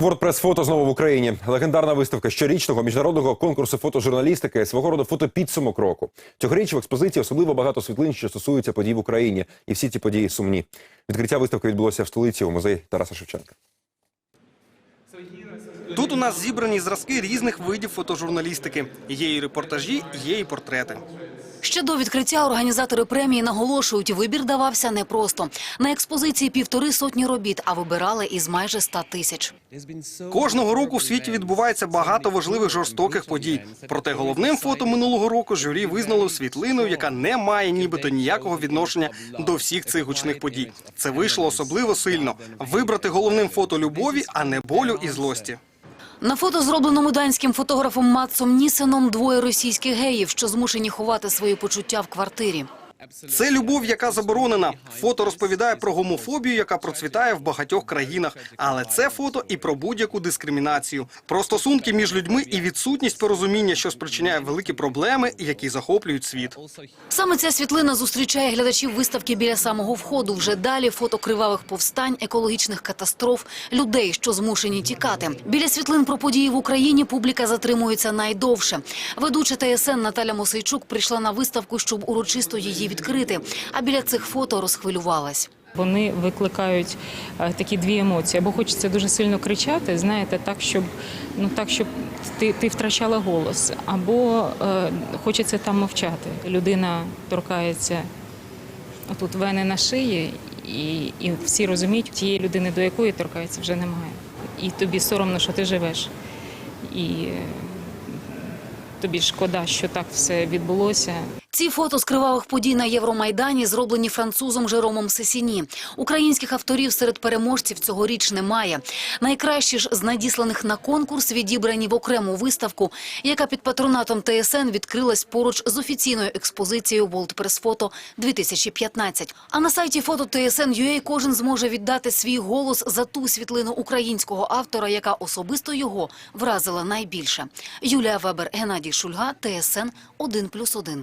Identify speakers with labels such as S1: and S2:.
S1: Вордпрес фото знову в Україні. Легендарна виставка щорічного міжнародного конкурсу фотожурналістики свого роду фотопідсумок року. Цьогоріч в експозиції особливо багато світлин, що стосуються подій в Україні, і всі ці події сумні. Відкриття виставки відбулося в столиці у музеї Тараса Шевченка.
S2: Тут у нас зібрані зразки різних видів фотожурналістики. Є і репортажі, є і портрети.
S3: Ще до відкриття організатори премії наголошують, вибір давався непросто. На експозиції півтори сотні робіт, а вибирали із майже ста тисяч.
S2: Кожного року в світі відбувається багато важливих жорстоких подій. Проте головним фото минулого року журі визнало світлину, яка не має нібито ніякого відношення до всіх цих гучних подій. Це вийшло особливо сильно. Вибрати головним фото любові, а не болю і злості.
S3: На фото, зробленому данським фотографом Матсом Нісеном, двоє російських геїв, що змушені ховати свої почуття в квартирі.
S2: Це любов, яка заборонена. Фото розповідає про гомофобію, яка процвітає в багатьох країнах. Але це фото і про будь-яку дискримінацію, про стосунки між людьми і відсутність порозуміння, що спричиняє великі проблеми, які захоплюють світ.
S3: Саме ця світлина зустрічає глядачів виставки біля самого входу. Вже далі фото кривавих повстань, екологічних катастроф, людей, що змушені тікати. Біля світлин про події в Україні публіка затримується найдовше. Ведуча ТСН Наталя Мосейчук прийшла на виставку, щоб урочисто її відкрити. А біля цих фото розхвилювалась.
S4: Вони викликають е, такі дві емоції. Або хочеться дуже сильно кричати, знаєте, так, щоб ну так, щоб ти, ти втрачала голос, або е, хочеться там мовчати. Людина торкається тут вени на шиї, і, і всі розуміють, тієї людини, до якої торкається, вже немає. І тобі соромно, що ти живеш. І е, тобі шкода, що так все відбулося.
S3: Ці фото з кривавих подій на Євромайдані зроблені французом Жеромом Сесіні. Українських авторів серед переможців цьогоріч немає. Найкращі ж з надісланих на конкурс відібрані в окрему виставку, яка під патронатом ТСН відкрилась поруч з офіційною експозицією World Press Photo 2015. А на сайті фото TSN.ua кожен зможе віддати свій голос за ту світлину українського автора, яка особисто його вразила найбільше. Юлія Вебер, Геннадій Шульга, ТСН 1+,1.